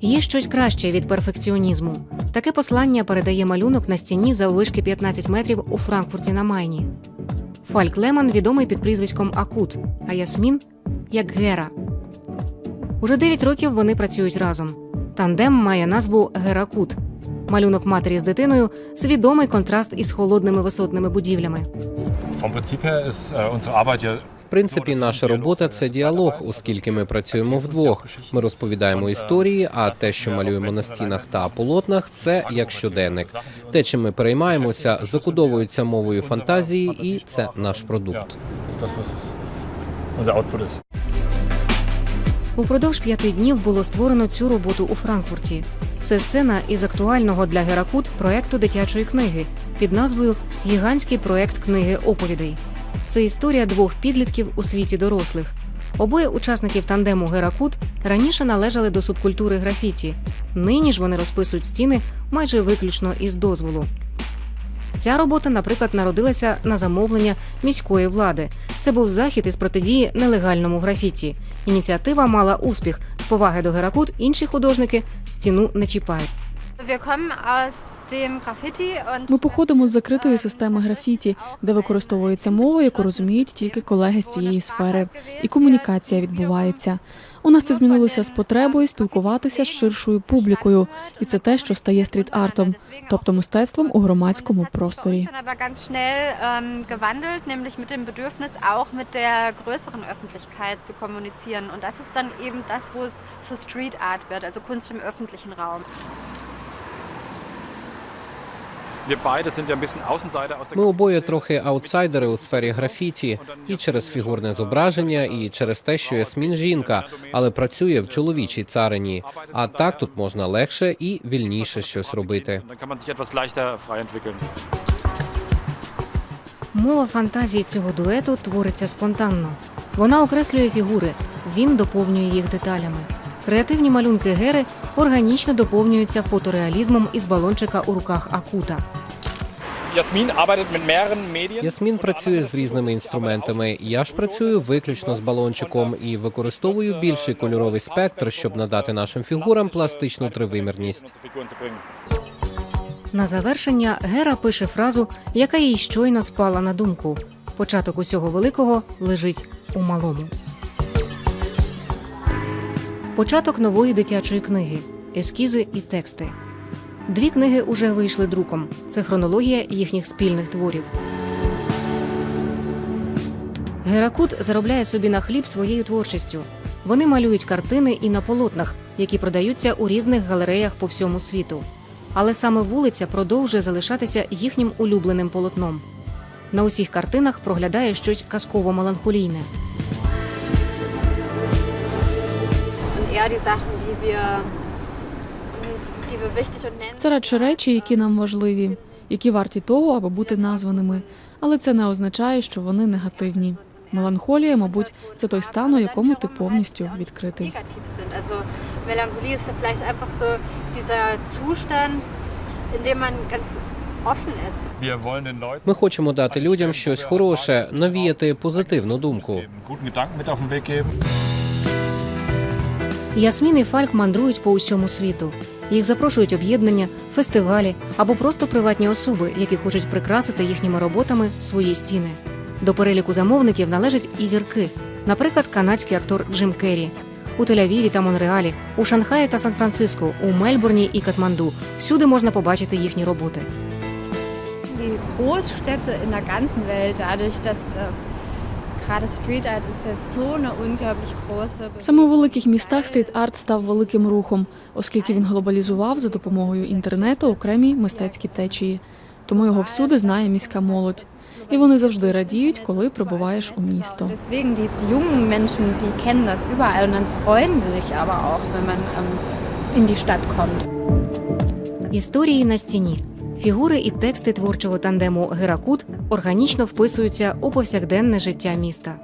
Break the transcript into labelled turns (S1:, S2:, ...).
S1: Є щось краще від перфекціонізму. Таке послання передає малюнок на стіні заввишки 15 метрів у Франкфурті на Майні. Фальк Леман відомий під прізвиськом Акут, а Ясмін як Гера. Уже 9 років вони працюють разом. Тандем має назву Геракут. Малюнок матері з дитиною свідомий контраст із холодними висотними будівлями.
S2: Vom Prinzip her ist äh, unsere Arbeit ja
S3: принципі, наша робота це діалог, оскільки ми працюємо вдвох. Ми розповідаємо історії, а те, що малюємо на стінах та полотнах, це як щоденник. Те, чим ми переймаємося, закодовується мовою фантазії, і це наш продукт.
S1: Упродовж п'яти днів було створено цю роботу у Франкфурті. Це сцена із актуального для Геракут проекту дитячої книги під назвою Гігантський проект книги оповідей. Це історія двох підлітків у світі дорослих. Обоє учасників тандему Геракут раніше належали до субкультури графіті. Нині ж вони розписують стіни майже виключно із дозволу. Ця робота, наприклад, народилася на замовлення міської влади. Це був захід із протидії нелегальному графіті. Ініціатива мала успіх. З поваги до Геракут інші художники стіну не чіпають.
S4: Ми походимо з закритої системи графіті, де використовується мова, яку розуміють тільки колеги з цієї сфери, і комунікація відбувається. У нас це змінилося з потребою спілкуватися з ширшою публікою, і це те, що стає стріт-артом, тобто мистецтвом у громадському просторі.
S5: ähm, kommunizieren. Und das ist dann eben das, wo es zur Street Art wird, also Kunst im öffentlichen Raum.
S3: Ми обоє трохи аутсайдери у сфері графіті, і через фігурне зображення, і через те, що Ясмін жінка, але працює в чоловічій царині. А так тут можна легше і вільніше щось робити.
S1: Мова фантазії цього дуету твориться спонтанно. Вона окреслює фігури, він доповнює їх деталями. Креативні малюнки Гери органічно доповнюються фотореалізмом із балончика у руках Акута.
S3: Ясмін працює з різними інструментами. Я ж працюю виключно з балончиком і використовую більший кольоровий спектр, щоб надати нашим фігурам пластичну тривимірність.
S1: На завершення Гера пише фразу, яка їй щойно спала на думку. Початок усього великого лежить у малому. Початок нової дитячої книги, ескізи і тексти. Дві книги уже вийшли друком. Це хронологія їхніх спільних творів. Геракут заробляє собі на хліб своєю творчістю. Вони малюють картини і на полотнах, які продаються у різних галереях по всьому світу. Але саме вулиця продовжує залишатися їхнім улюбленим полотном. На усіх картинах проглядає щось казково-меланхолійне.
S5: Das eher die Sachen, die wir, die wir wichtig und nennenswert
S4: Це радше речі, які нам важливі, які варті того, аби бути названими, але це не означає, що вони негативні. Меланхолія, мабуть, це той стан, у якому ти повністю відкритий.
S5: Melancholie ist vielleicht einfach so dieser Zustand, in dem man ganz
S3: Ми хочемо дати людям щось хороше, навіяти позитивну думку.
S1: Ясмін і Фальк мандрують по усьому світу. Їх запрошують об'єднання, фестивалі або просто приватні особи, які хочуть прикрасити їхніми роботами свої стіни. До переліку замовників належать і зірки, наприклад, канадський актор Джим Керрі. У Тель-Авіві та Монреалі, у Шанхаї та Сан-Франциско, у Мельбурні і Катманду всюди можна побачити їхні роботи.
S5: Die Großstädte in der ganzen Welt, dadurch, dass
S4: Саме у великих містах стріт-арт став великим рухом, оскільки він глобалізував за допомогою інтернету окремі мистецькі течії. Тому його всюди знає міська молодь. І вони завжди радіють, коли прибуваєш у місто.
S5: Ähm.
S1: Історії на стіні. Фігури і тексти творчого тандему Геракут органічно вписуються у повсякденне життя міста.